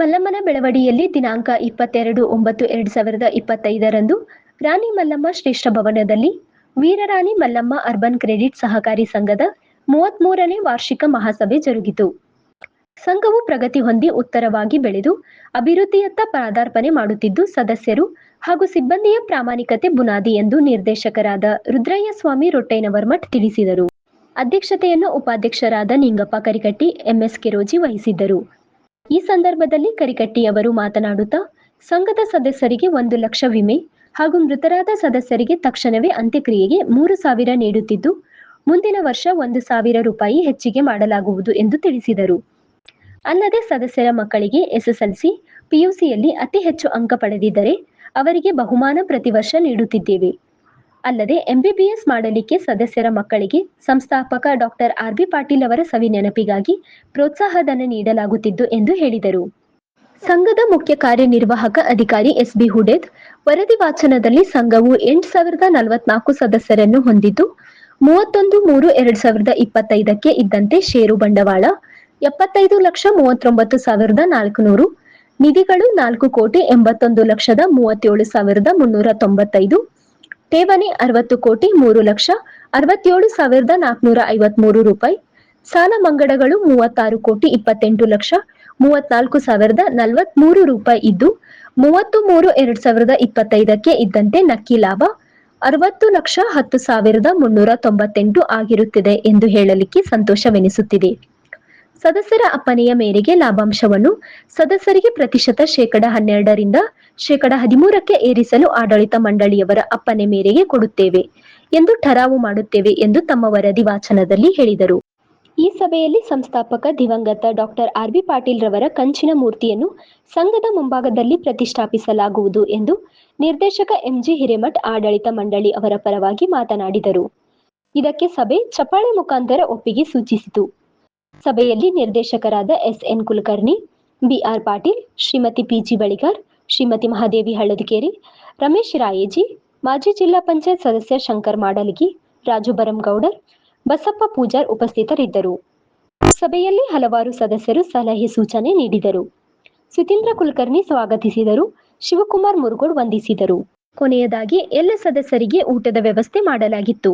ಮಲ್ಲಮ್ಮನ ಬೆಳವಡಿಯಲ್ಲಿ ದಿನಾಂಕ ಇಪ್ಪತ್ತೆರಡು ಒಂಬತ್ತು ಎರಡ್ ಸಾವಿರದ ಇಪ್ಪತ್ತೈದರಂದು ರಾಣಿ ಮಲ್ಲಮ್ಮ ಶ್ರೇಷ್ಠ ಭವನದಲ್ಲಿ ವೀರರಾಣಿ ಮಲ್ಲಮ್ಮ ಅರ್ಬನ್ ಕ್ರೆಡಿಟ್ ಸಹಕಾರಿ ಸಂಘದ ಮೂವತ್ಮೂರನೇ ವಾರ್ಷಿಕ ಮಹಾಸಭೆ ಜರುಗಿತು. ಸಂಘವು ಪ್ರಗತಿ ಹೊಂದಿ ಉತ್ತರವಾಗಿ ಬೆಳೆದು ಅಭಿವೃದ್ಧಿಯತ್ತ ಪಾದಾರ್ಪಣೆ ಮಾಡುತ್ತಿದ್ದು ಸದಸ್ಯರು ಹಾಗೂ ಸಿಬ್ಬಂದಿಯ ಪ್ರಾಮಾಣಿಕತೆ ಬುನಾದಿ ಎಂದು ನಿರ್ದೇಶಕರಾದ ರುದ್ರಯ್ಯ ಸ್ವಾಮಿ ರೊಟ್ಟೈನವರ್ಮಠ್ ತಿಳಿಸಿದರು. ಅಧ್ಯಕ್ಷತೆಯನ್ನು ಉಪಾಧ್ಯಕ್ಷರಾದ ನಿಂಗಪ್ಪ ಕರಿಕಟ್ಟಿ, ಎಂಎಸ್ ಕೆರೋಜಿ ವಹಿಸಿದ್ದರು. ಈ ಸಂದರ್ಭದಲ್ಲಿ ಕರಿಕಟ್ಟಿ ಅವರು ಮಾತನಾಡುತ್ತಾ, ಸಂಘದ ಸದಸ್ಯರಿಗೆ ಒಂದು ಲಕ್ಷ ವಿಮೆ ಹಾಗೂ ಮೃತರಾದ ಸದಸ್ಯರಿಗೆ ತಕ್ಷಣವೇ ಅಂತ್ಯಕ್ರಿಯೆಗೆ ಮೂರು ಸಾವಿರ ನೀಡುತ್ತಿದ್ದು, ಮುಂದಿನ ವರ್ಷ ಒಂದು ಸಾವಿರ ರೂಪಾಯಿ ಹೆಚ್ಚಿಗೆ ಮಾಡಲಾಗುವುದು ಎಂದು ತಿಳಿಸಿದರು. ಅಲ್ಲದೆ ಸದಸ್ಯರ ಮಕ್ಕಳಿಗೆ ಎಸ್ಎಸ್ಎಲ್ಸಿ, ಪಿಯುಸಿಯಲ್ಲಿ ಅತಿ ಹೆಚ್ಚು ಅಂಕ ಪಡೆದಿದ್ದರೆ ಅವರಿಗೆ ಬಹುಮಾನ ಪ್ರತಿ ವರ್ಷ ನೀಡುತ್ತಿದ್ದೇವೆ. ಅಲ್ಲದೆ ಎಂಬಿಬಿಎಸ್ ಮಾಡಲಿಕ್ಕೆ ಸದಸ್ಯರ ಮಕ್ಕಳಿಗೆ ಸಂಸ್ಥಾಪಕ ಡಾಕ್ಟರ್ ಆರ್ ಬಿ ಪಾಟೀಲ್ ಅವರ ಸವಿ ನೆನಪಿಗಾಗಿ ಪ್ರೋತ್ಸಾಹಧನ ನೀಡಲಾಗುತ್ತಿದ್ದು ಎಂದು ಹೇಳಿದರು. ಸಂಘದ ಮುಖ್ಯ ಕಾರ್ಯನಿರ್ವಾಹಕ ಅಧಿಕಾರಿ ಎಸ್ ಬಿ ಹುಡೇದ್ ವರದಿ ವಾಚನದಲ್ಲಿ ಸಂಘವು ಎಂಟು ಸಾವಿರದ ನಲವತ್ನಾಲ್ಕು ಸದಸ್ಯರನ್ನು ಹೊಂದಿದ್ದು, ಮೂವತ್ತೊಂದು ಮೂರು ಎರಡ್ ಸಾವಿರದ ಇಪ್ಪತ್ತೈದಕ್ಕೆ ಇದ್ದಂತೆ ಷೇರು ಬಂಡವಾಳ, ಎಪ್ಪತ್ತೈದು ಲಕ್ಷ ಮೂವತ್ತೊಂಬತ್ತು ಸಾವಿರದ ನಾಲ್ಕುನೂರು, ನಿಧಿಗಳು ನಾಲ್ಕು ಕೋಟಿ ಎಂಬತ್ತೊಂದು ಲಕ್ಷದ ಮೂವತ್ತೇಳು ಸಾವಿರದ ಮುನ್ನೂರ ತೊಂಬತ್ತೈದು ಠೇವಣಿ ಅರವತ್ತು ಕೋಟಿ ಮೂರು ಲಕ್ಷ ಅರವತ್ತೇಳು ಸಾವಿರದ ನಾಲ್ಕುನೂರ ಐವತ್ಮೂರು ರೂಪಾಯಿ. ಸಾಲ ಮಂಗಡಗಳು ಮೂವತ್ತಾರು ಕೋಟಿ ಇಪ್ಪತ್ತೆಂಟು ಲಕ್ಷ ಮೂವತ್ನಾಲ್ಕು ಸಾವಿರದ ನಲವತ್ಮೂರು ರೂಪಾಯಿ ಇದ್ದು, ಮೂವತ್ತು ಮೂರು ಎರಡ್ ಸಾವಿರದ ಇಪ್ಪತ್ತೈದಕ್ಕೆ ಇದ್ದಂತೆ ನಕ್ಕಿ ಲಾಭ ಅರವತ್ತು ಲಕ್ಷ ಹತ್ತು ಸಾವಿರದ ಮುನ್ನೂರ ತೊಂಬತ್ತೆಂಟು ಆಗಿರುತ್ತಿದೆ ಎಂದು ಹೇಳಲಿಕ್ಕೆ ಸಂತೋಷವೆನಿಸುತ್ತಿದೆ. ಸದಸ್ಯರ ಅಪ್ಪನೆಯ ಮೇರೆಗೆ ಲಾಭಾಂಶವನ್ನು ಸದಸ್ಯರಿಗೆ ಪ್ರತಿಶತ ಶೇಕಡ ಹನ್ನೆರಡರಿಂದ ಶೇಕಡ ಹದಿಮೂರಕ್ಕೆ ಏರಿಸಲು ಆಡಳಿತ ಮಂಡಳಿಯವರ ಅಪ್ಪನೆ ಮೇರೆಗೆ ಕೊಡುತ್ತೇವೆ ಎಂದು ಠರಾವು ಮಾಡುತ್ತೇವೆ ಎಂದು ತಮ್ಮ ವರದಿ ವಾಚನದಲ್ಲಿ ಹೇಳಿದರು. ಈ ಸಭೆಯಲ್ಲಿ ಸಂಸ್ಥಾಪಕ ದಿವಂಗತ ಡಾಕ್ಟರ್ ಆರ್. ಬಿ. ಪಾಟೀಲ್ ರವರ ಕಂಚಿನ ಮೂರ್ತಿಯನ್ನು ಸಂಘದ ಮುಂಭಾಗದಲ್ಲಿ ಪ್ರತಿಷ್ಠಾಪಿಸಲಾಗುವುದು ಎಂದು ನಿರ್ದೇಶಕ ಎಂಜಿ ಹಿರೇಮಠ್ ಆಡಳಿತ ಮಂಡಳಿ ಅವರ ಪರವಾಗಿ ಮಾತನಾಡಿದರು. ಇದಕ್ಕೆ ಸಭೆ ಚಪಾಳೆ ಮುಖಾಂತರ ಒಪ್ಪಿಗೆ ಸೂಚಿಸಿತು. ಸಭೆಯಲ್ಲಿ ನಿರ್ದೇಶಕರಾದ S N Kulkarni, BR Patil, Shrimati PG Baligar, Shrimati Mahadevi Halladikeri Ramesh Rayeji, ಮಾಜಿ ಜಿಲ್ಲಾ ಪಂಚಾಯತ್ ಸದಸ್ಯ ಶಂಕರ್ ಮಾಡಲಗಿ, ರಾಜು ಬರಂಗೌಡರ್ ಬಸಪ್ಪ ಪೂಜಾರ್ ಉಪಸ್ಥಿತರಿದ್ದರು. ಸಭೆಯಲ್ಲಿ ಹಲವಾರು ಸದಸ್ಯರು ಸಲಹೆ ಸೂಚನೆ ನೀಡಿದರು. ಸುತೀಂದ್ರ ಕುಲಕರ್ಣಿ ಸ್ವಾಗತಿಸಿದರು. ಶಿವಕುಮಾರ್ ಮುರುಗೋಡ್ ವಂದಿಸಿದರು. ಕೊನೆಯದಾಗಿ ಎಲ್ಲ ಸದಸ್ಯರಿಗೆ ಊಟದ ವ್ಯವಸ್ಥೆ ಮಾಡಲಾಗಿತ್ತು.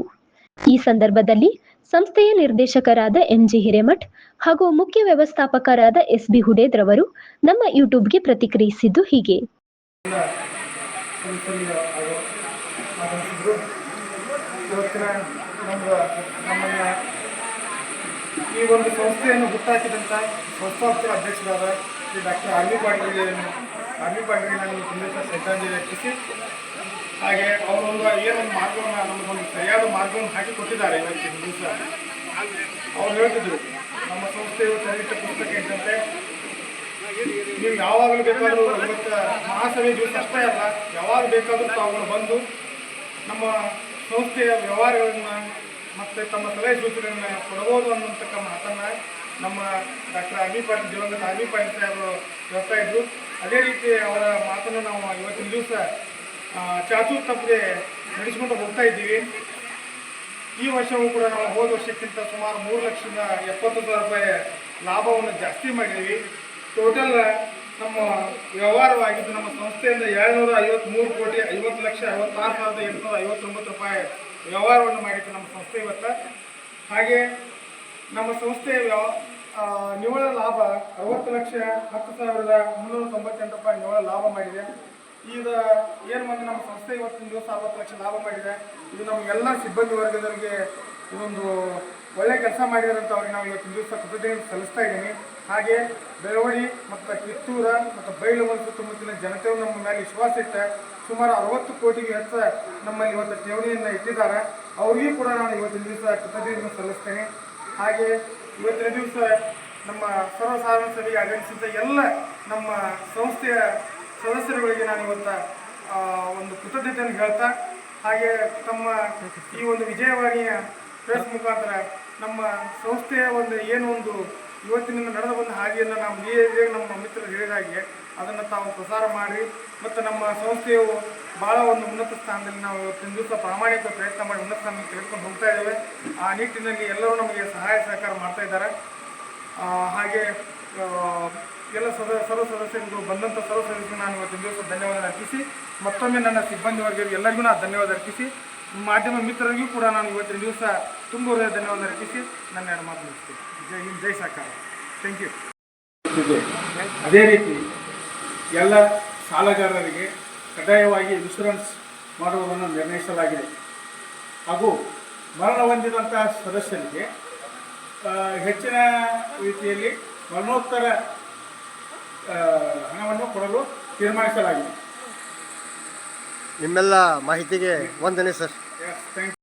ಈ ಸಂದರ್ಭದಲ್ಲಿ ಸಂಸ್ಥೆಯ ನಿರ್ದೇಶಕರಾದ ಎಂಜಿ ಹಿರೇಮಠ್ ಹಾಗೂ ಮುಖ್ಯ ವ್ಯವಸ್ಥಾಪಕರಾದ ಎಸ್ ಬಿ ಹುಡೇದ್ ರವರು ನಮ್ಮ ಯೂಟ್ಯೂಬ್ಗೆ ಪ್ರತಿಕ್ರಿಯಿಸಿದ್ದು ಹೀಗೆ. ಈ ಒಂದು ಸಂಸ್ಥೆಯನ್ನು ಹುಟ್ಟಾಕಿದಂಥ ಸಂಸ್ಥಾಪಕ ಅಧ್ಯಕ್ಷರಾದ ಶ್ರೀ ಡಾಕ್ಟರ್ ಆರ್ ವಿ ಪಾಟೀಲ್ಗೆ ಆರ್ ವಿ ಪಾಟೀಲ್ಗೆ ನಾನು ತುಂಬ ಶ್ರದ್ಧಾಂಜಲಿ ಅರ್ಪಿಸಿ. ಹಾಗೆ ಅವರೊಂದು ಏನೊಂದು ಮಾರ್ಗವನ್ನು ನಮಗೊಂದು ಸರಿಯಾದ ಮಾರ್ಗವನ್ನು ಹಾಕಿ ಕೊಟ್ಟಿದ್ದಾರೆ ಇವತ್ತಿನ ದಿವಸ. ಅವ್ರು ಹೇಳ್ತಿದ್ರು, ನಮ್ಮ ಸಂಸ್ಥೆಯು ತೆರೆದಿಟ್ಟ ಪುಸ್ತಕ ಇದ್ದಂತೆ. ನೀವು ಯಾವಾಗಲೂ ಬೇಕಾದರೂ ಇವತ್ತು ಮಹಾಸಭೆ ದಿವಸ ಅಷ್ಟೇ ಅಲ್ಲ, ಯಾವಾಗ ಬೇಕಾದರೂ ತಾವುಗಳು ಬಂದು ನಮ್ಮ ಸಂಸ್ಥೆಯ ವ್ಯವಹಾರಗಳನ್ನು ಮತ್ತು ತಮ್ಮ ಸಲಹೆ ಸೂಚನೆಯನ್ನು ಕೊಡಬಹುದು ಅನ್ನೋಂತಕ್ಕ ಮಾತನ್ನು ನಮ್ಮ ಡಾಕ್ಟರ್ ಅಮಿ ಪಾಟೀಲ್ ದಿವಂಗತ ಅಮಿ ಪಾಟೀಲ್ ಸಾಹೇಬರು ಹೇಳ್ತಾ ಇದ್ರು. ಅದೇ ರೀತಿ ಅವರ ಮಾತನ್ನು ನಾವು ಇವತ್ತಿನ ದಿವಸ ಚಾಚು ತಪ್ಪದೆ ನಡೆಸಿಕೊಂಡು ಹೋಗ್ತಾ ಇದ್ದೀವಿ. ಈ ವರ್ಷವೂ ಕೂಡ ನಾವು ಹೋದ ವರ್ಷಕ್ಕಿಂತ ಸುಮಾರು ಮೂರು ಲಕ್ಷದ ಎಪ್ಪತ್ತು ಸಾವಿರ ರೂಪಾಯಿ ಲಾಭವನ್ನು ಜಾಸ್ತಿ ಮಾಡಿದ್ದೀವಿ. ಟೋಟಲ್ ನಮ್ಮ ವ್ಯವಹಾರವಾಗಿದ್ದು ನಮ್ಮ ಸಂಸ್ಥೆಯಿಂದ ಏಳ್ನೂರ ಐವತ್ತ್ಮೂರು ಕೋಟಿ ಐವತ್ತು ಲಕ್ಷ ಐವತ್ತಾರು ಸಾವಿರದ ಎಂಟುನೂರ ಐವತ್ತೊಂಬತ್ತು ರೂಪಾಯಿ ವ್ಯವಹಾರವನ್ನು ಮಾಡಿತ್ತು ನಮ್ಮ ಸಂಸ್ಥೆ ಇವತ್ತು. ಹಾಗೆ ನಮ್ಮ ಸಂಸ್ಥೆಯ ವ್ಯವ ನಿವ್ವಳ ಲಾಭ ಅರವತ್ತು ಲಕ್ಷ ಹತ್ತು ಸಾವಿರದ ಮುನ್ನೂರ ತೊಂಬತ್ತೆಂಟು ರೂಪಾಯಿ ನಿವ್ವಳ ಲಾಭ ಮಾಡಿದೆ. ಈಗ ಏನು ಒಂದು ನಮ್ಮ ಸಂಸ್ಥೆ ಇವತ್ತಿನ ದಿವಸ ಅರವತ್ತು ಲಕ್ಷ ಲಾಭ ಮಾಡಿದೆ. ಇದು ನಮಗೆಲ್ಲ ಸಿಬ್ಬಂದಿ ವರ್ಗದವರಿಗೆ ಇದೊಂದು ಒಳ್ಳೆ ಕೆಲಸ ಮಾಡಿದಾರಂತ ಅವ್ರಿಗೆ ನಾವು ಇವತ್ತಿನ ದಿವಸ ಕೃತಜ್ಞತೆ ಸಲ್ಲಿಸ್ತಾ ಇದ್ದೀನಿ. ಹಾಗೆ ಬೆಳವಡಿ ಮತ್ತು ಕಿತ್ತೂರ ಮತ್ತು ಬೈಲುಮಲ್ ಸುತ್ತಮುತ್ತಲಿನ ಜನತೆಯು ನಮ್ಮ ಮೇಲೆ ವಿಶ್ವಾಸ ಇಟ್ಟ ಸುಮಾರು ಅರವತ್ತು ಕೋಟಿಗೆ ಹೆಚ್ಚು ನಮ್ಮಲ್ಲಿ ಇವತ್ತು ಠೇವಣಿಯನ್ನು ಇಟ್ಟಿದ್ದಾರೆ. ಅವ್ರಿಗೂ ಕೂಡ ನಾನು ಇವತ್ತಿನ ದಿವಸ ಕೃತಜ್ಞತೆಯನ್ನು ಸಲ್ಲಿಸ್ತೇನೆ. ಹಾಗೆ ಇವತ್ತಿನ ದಿವಸ ನಮ್ಮ ಸರ್ವಸಾಧಾರಣ ಸಭೆಗೆ ಆಗಮಿಸಿದ ಎಲ್ಲ ನಮ್ಮ ಸಂಸ್ಥೆಯ ಸದಸ್ಯರುಗಳಿಗೆ ನಾನು ಇವತ್ತು ಒಂದು ಕೃತಜ್ಞತೆಯನ್ನು ಹೇಳ್ತಾ, ಹಾಗೆ ತಮ್ಮ ಈ ಒಂದು ವಿಜಯವಾಣಿಯ ಪ್ರೆಸ್ ಮುಖಾಂತರ ನಮ್ಮ ಸಂಸ್ಥೆಯ ಒಂದು ಏನು ಒಂದು ಇವತ್ತಿನಿಂದ ನಡೆದು ಬಂದ ಹಾದಿಯನ್ನು ನಾವು ನೀವೇ ನಮ್ಮ ಮಿತ್ರರು ಹೇಳಿದ ಹಾಗೆ ಅದನ್ನು ತಾವು ಪ್ರಸಾರ ಮಾಡಿ ಮತ್ತು ನಮ್ಮ ಸಂಸ್ಥೆಯು ಭಾಳ ಒಂದು ಉನ್ನತ ಸ್ಥಾನದಲ್ಲಿ ನಾವು ಇವತ್ತಿನ ದಿವಸ ಪ್ರಾಮಾಣಿಕ ಪ್ರಯತ್ನ ಮಾಡಿ ಉನ್ನತ ಸ್ಥಾನದಲ್ಲಿ ತೆಗೆದುಕೊಂಡು ಹೋಗ್ತಾ ಇದ್ದೇವೆ. ಆ ನಿಟ್ಟಿನಲ್ಲಿ ಎಲ್ಲರೂ ನಮಗೆ ಸಹಾಯ ಸಹಕಾರ ಮಾಡ್ತಾ ಇದ್ದಾರೆ. ಹಾಗೆ ಎಲ್ಲ ಸದ, ಸರ್ವ ಸದಸ್ಯರಿಗೂ ಬಂದಂಥ ಸರ್ವ ಸದಸ್ಯರಿಗೆ ನಾನು ಇವತ್ತಿನ ದಿವಸ ಧನ್ಯವಾದ ಅರ್ಪಿಸಿ, ಮತ್ತೊಮ್ಮೆ ನನ್ನ ಸಿಬ್ಬಂದಿ ವರ್ಗರಿಗೆ ಎಲ್ಲರಿಗೂ ನಾನು ಧನ್ಯವಾದ ಅರ್ಪಿಸಿ, ಮಾಧ್ಯಮ ಮಿತ್ರರಿಗೂ ಕೂಡ ನಾನು ಇವತ್ತಿನ ದಿವಸ ತುಂಬ ಹೃದಯ ಧನ್ಯವಾದ ಅರ್ಪಿಸಿ, ನನ್ನ ಎರಡು ಮಾತು ಮುಗಿಸ್ತೀನಿ. ಜೈ ಹಿಂದ್, ಜೈ ಸಾಕಾರ. ಥ್ಯಾಂಕ್ ಯು ಅದೇ ರೀತಿ ಎಲ್ಲ ಸಾಲಗಾರರಿಗೆ ಕಡ್ಡಾಯವಾಗಿ ಇನ್ಶೂರೆನ್ಸ್ ಮಾಡುವುದನ್ನು ನಿರ್ಣಯಿಸಲಾಗಿದೆ. ಹಾಗೂ ಮರಣ ಹೊಂದಿದಂಥ ಸದಸ್ಯರಿಗೆ ಹೆಚ್ಚಿನ ರೀತಿಯಲ್ಲಿ ಮರಣೋತ್ತರ ಹಣವನ್ನು ಕೊಡಲು ತೀರ್ಮಾನಿಸಲಾಗಿದೆ. ನಿಮ್ಮೆಲ್ಲ ಮಾಹಿತಿಗೆ ವಂದನೆ ಸರ್. ಥ್ಯಾಂಕ್